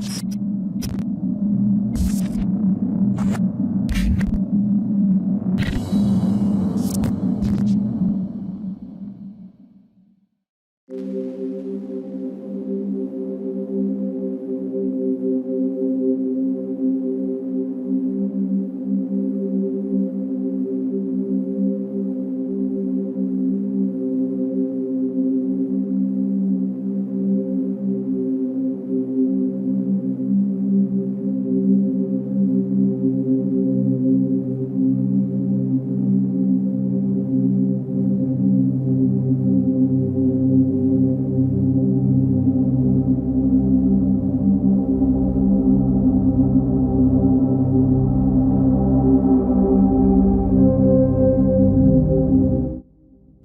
you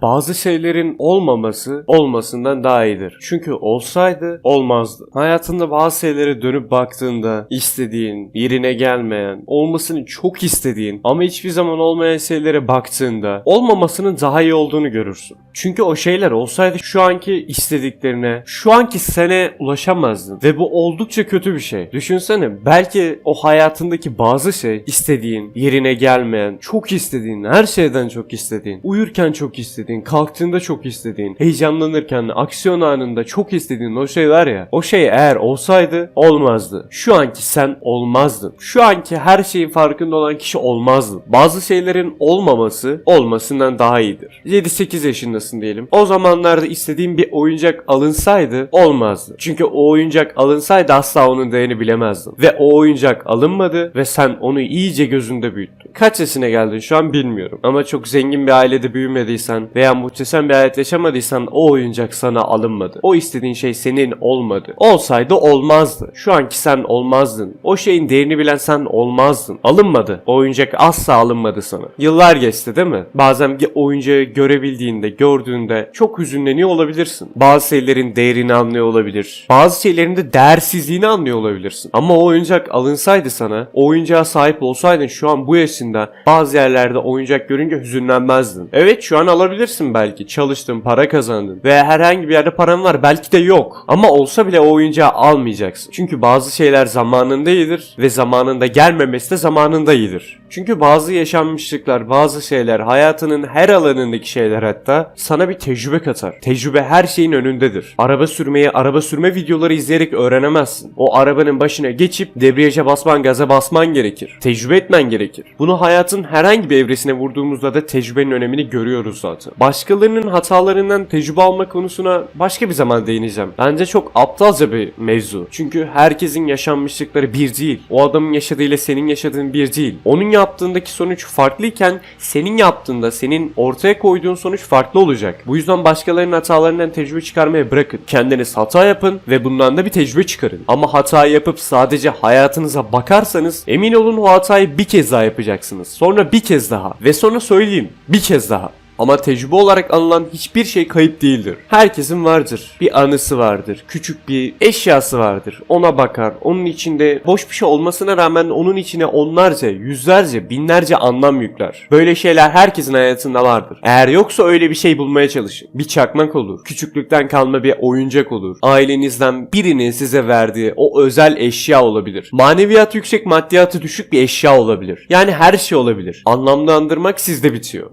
Bazı şeylerin olmaması olmasından daha iyidir. Çünkü olsaydı olmazdı. Hayatında bazı şeylere dönüp baktığında istediğin, yerine gelmeyen, olmasını çok istediğin ama hiçbir zaman olmayan şeylere baktığında olmamasının daha iyi olduğunu görürsün. Çünkü o şeyler olsaydı şu anki istediklerine, şu anki sene ulaşamazdın. Ve bu oldukça kötü bir şey. Düşünsene belki o hayatındaki bazı şey istediğin, yerine gelmeyen, çok istediğin, her şeyden çok istediğin, uyurken çok istediğin, kalktığında çok istediğin, heyecanlanırken, aksiyon anında çok istediğin o şey var ya, o şey eğer olsaydı olmazdı. Şu anki sen olmazdın. Şu anki her şeyin farkında olan kişi olmazdın. Bazı şeylerin olmaması olmasından daha iyidir. 7-8 yaşındasın diyelim. O zamanlarda istediğin bir oyuncak alınsaydı olmazdı. Çünkü o oyuncak alınsaydı asla onun değerini bilemezdin. Ve o oyuncak alınmadı ve sen onu iyice gözünde büyüttün. Kaç yaşına geldin şu an bilmiyorum. Ama çok zengin bir ailede büyümediysen veya muhteşem bir hayat yaşamadıysan o oyuncak sana alınmadı. O istediğin şey senin olmadı. Olsaydı olmazdı. Şu anki sen olmazdın. O şeyin değerini bilen sen olmazdın. Alınmadı. O oyuncak asla alınmadı sana. Yıllar geçti değil mi? Bazen bir oyuncağı görebildiğinde, gördüğünde çok hüzünleniyor olabilirsin. Bazı şeylerin değerini anlıyor olabilir. Bazı şeylerin de değersizliğini anlıyor olabilirsin. Ama o oyuncak alınsaydı sana, o oyuncağa sahip olsaydın şu an bu yaşında bazı yerlerde oyuncak görünce hüzünlenmezdin. Evet şu an alabilirsin belki. Çalıştın, para kazandın ve herhangi bir yerde paran var. Belki de yok. Ama olsa bile o oyuncağı almayacaksın. Çünkü bazı şeyler zamanında iyidir ve zamanında gelmemesi de zamanında iyidir. Çünkü bazı yaşanmışlıklar, bazı şeyler, hayatının her alanındaki şeyler hatta sana bir tecrübe katar. Tecrübe her şeyin önündedir. Araba sürmeyi, araba sürme videoları izleyerek öğrenemezsin. O arabanın başına geçip debriyaja basman, gaza basman gerekir. Tecrübe etmen gerekir. Bunu hayatın herhangi bir evresine vurduğumuzda da tecrübenin önemini görüyoruz zaten. Başkalarının hatalarından tecrübe alma konusuna başka bir zaman değineceğim. Bence çok aptalca bir mevzu. Çünkü herkesin yaşanmışlıkları bir değil. O adamın yaşadığıyla senin yaşadığın bir değil. Onun yaptığındaki sonuç farklıyken senin yaptığında senin ortaya koyduğun sonuç farklı olacak. Bu yüzden başkalarının hatalarından tecrübe çıkarmaya bırakın. Kendiniz hata yapın ve bundan da bir tecrübe çıkarın. Ama hata yapıp sadece hayatınıza bakarsanız emin olun o hatayı bir kez daha yapacaksınız. Sonra bir kez daha ve sonra söyleyeyim bir kez daha. Ama tecrübe olarak anılan hiçbir şey kayıp değildir. Herkesin vardır. Bir anısı vardır. Küçük bir eşyası vardır. Ona bakar. Onun içinde boş bir şey olmasına rağmen onun içine onlarca, yüzlerce, binlerce anlam yükler. Böyle şeyler herkesin hayatında vardır. Eğer yoksa öyle bir şey bulmaya çalışın. Bir çakmak olur. Küçüklükten kalma bir oyuncak olur. Ailenizden birinin size verdiği o özel eşya olabilir. Maneviyatı yüksek, maddiyatı düşük bir eşya olabilir. Yani her şey olabilir. Anlamlandırmak sizde bitiyor.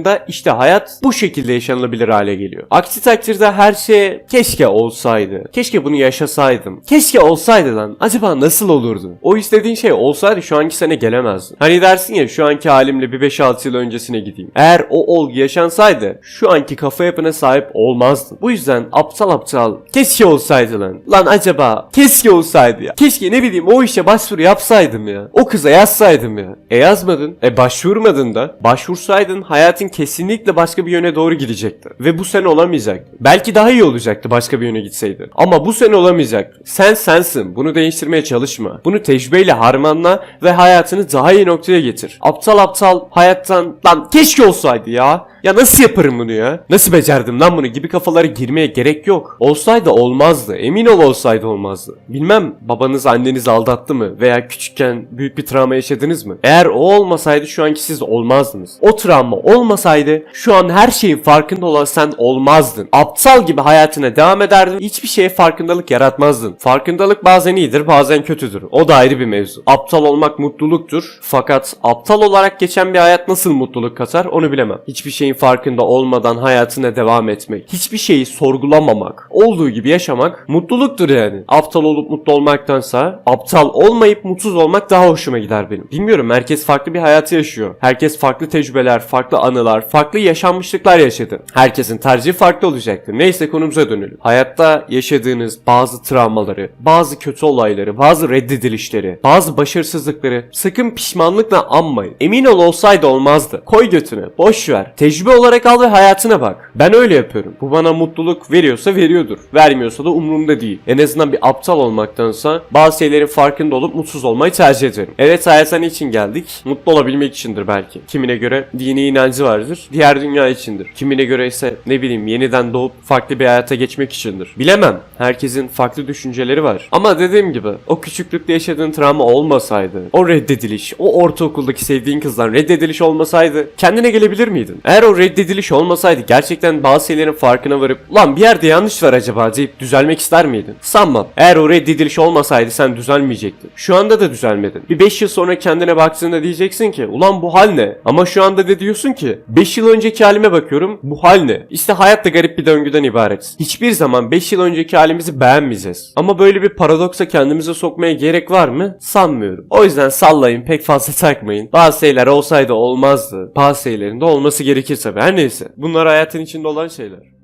Anlamlandırdığında işte hayat bu şekilde yaşanılabilir hale geliyor. Aksi takdirde her şey keşke olsaydı. Keşke bunu yaşasaydım. Keşke olsaydı lan. Acaba nasıl olurdu? O istediğin şey olsaydı şu anki sene gelemezdin. Hani dersin ya şu anki halimle bir 5-6 yıl öncesine gideyim. Eğer o olgu yaşansaydı şu anki kafa yapına sahip olmazdın. Bu yüzden aptal aptal keşke olsaydı lan. Lan acaba keşke olsaydı ya. Keşke ne bileyim o işe başvuru yapsaydım ya. O kıza yazsaydım ya. E yazmadın. E başvurmadın da. Başvursaydın hayatın kesinlikle başka bir yöne doğru gidecekti. Ve bu sene olamayacaktı. Belki daha iyi olacaktı başka bir yöne gitseydi. Ama bu sene olamayacaktı. Sen sensin. Bunu değiştirmeye çalışma. Bunu tecrübeyle harmanla ve hayatını daha iyi noktaya getir. Aptal aptal hayattan lan keşke olsaydı ya. Ya nasıl yaparım bunu ya? Nasıl becerdim lan bunu gibi kafalara girmeye gerek yok. Olsaydı olmazdı. Emin ol olsaydı olmazdı. Bilmem babanız anneniz aldattı mı? Veya küçükken büyük bir travma yaşadınız mı? Eğer o olmasaydı şu anki siz olmazdınız. O travma olmasaydı olmasaydı şu an her şeyin farkında olan sen olmazdın. Aptal gibi hayatına devam ederdin. Hiçbir şeye farkındalık yaratmazdın. Farkındalık bazen iyidir bazen kötüdür. O da ayrı bir mevzu. Aptal olmak mutluluktur. Fakat aptal olarak geçen bir hayat nasıl mutluluk katar onu bilemem. Hiçbir şeyin farkında olmadan hayatına devam etmek. Hiçbir şeyi sorgulamamak. Olduğu gibi yaşamak mutluluktur yani. Aptal olup mutlu olmaktansa aptal olmayıp mutsuz olmak daha hoşuma gider benim. Bilmiyorum herkes farklı bir hayatı yaşıyor. Herkes farklı tecrübeler, farklı anılar, farklı yaşanmışlıklar yaşadı. Herkesin tercihi farklı olacaktır. Neyse konumuza dönelim. Hayatta yaşadığınız bazı travmaları, bazı kötü olayları, bazı reddedilişleri, bazı başarısızlıkları sakın pişmanlıkla anmayın. Emin ol olsaydı olmazdı. Koy götüne, boş ver. Tecrübe olarak al ve hayatına bak. Ben öyle yapıyorum. Bu bana mutluluk veriyorsa veriyordur. Vermiyorsa da umurumda değil. En azından bir aptal olmaktansa bazı şeylerin farkında olup mutsuz olmayı tercih ederim. Evet hayata niçin geldik? Mutlu olabilmek içindir belki. Kimine göre dini inancı vardır. Diğer dünya içindir. Kimine göre ise ne bileyim yeniden doğup farklı bir hayata geçmek içindir. Bilemem. Herkesin farklı düşünceleri var. Ama dediğim gibi o küçüklükte yaşadığın travma olmasaydı, o reddediliş, o ortaokuldaki sevdiğin kızdan reddediliş olmasaydı kendine gelebilir miydin? Eğer o reddediliş olmasaydı gerçekten bazı şeylerin farkına varıp lan bir yerde yanlış var acaba deyip düzelmek ister miydin? Sanmam. Eğer o reddediliş olmasaydı sen düzelmeyecektin. Şu anda da düzelmedin. Bir 5 yıl sonra kendine baktığında diyeceksin ki ulan bu hal ne? Ama şu anda da diyorsun ki 5 yıl önceki halime bakıyorum bu hal ne? İşte hayat da garip bir döngüden ibaret. Hiçbir zaman 5 yıl önceki halimizi beğenmeyeceğiz. Ama böyle bir paradoksa kendimize sokmaya gerek var mı? Sanmıyorum. O yüzden sallayın pek fazla takmayın. Bazı şeyler olsaydı olmazdı. Bazı şeylerin de olması gerekir tabii. Her neyse. Bunlar hayatın içinde olan şeyler.